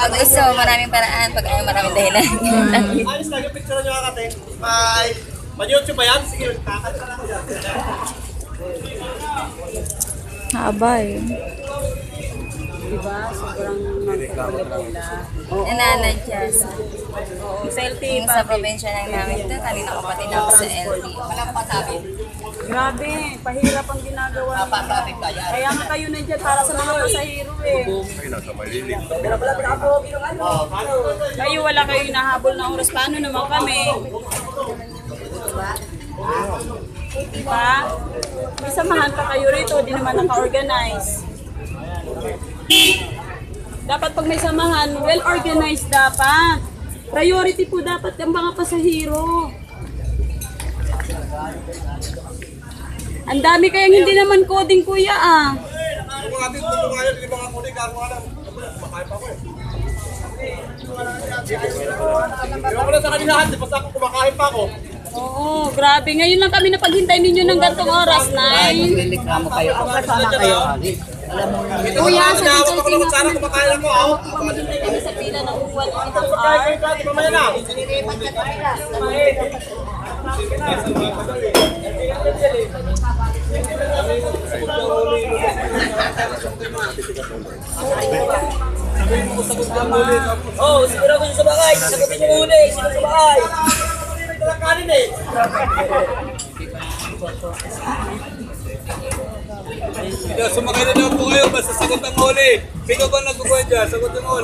Okay, so maraming paraan pag ayaw maraming dahilan. Ayos lang yung picture nyo kakate. Bye! Man-YouTube ba yan? Sige, kakanta na ako dyan. Habay. Diba? Sobrang magpapula-pula. Nananadya sa Oo, selfie yung pa. sa probinsya lang namin ito. Kanina kapatid ako sa LD. Walang pasabi. Grabe, pahirap ang ginagawa nila. Kaya nga kayo nandiyan para sa mga pasahero eh. Kayo wala kayo hinahabol na oras. Paano naman kami? Diba? May samahan pa kayo rito, di naman naka-organize. Dapat pag may samahan, well-organized dapat. Priority po dapat ang mga pasahero. Ang dami kayang hindi naman coding kuya ah. Hindi ako na sa kanilahan, di ba sa ako kumakain pa ako? Oo, grabe. Ngayon lang kami napaghintay ninyo ng gantong oras, Nay. Reklamo kayo. Ang kasama kayo. Kuya, sa dito ako naman sana kumakain ako. ah. Maghintay kami sa pila ng uwan ng isang Kain hour. ka, di ba mamaya na? Oh, siguro ako sa bakay. Sagutin niyo muna. Sino sa bakay? Kanin eh. Sumakay na lang po kayo, basta sagot ang huli. Sino ba nagkukuha dyan? Sagot ang huli.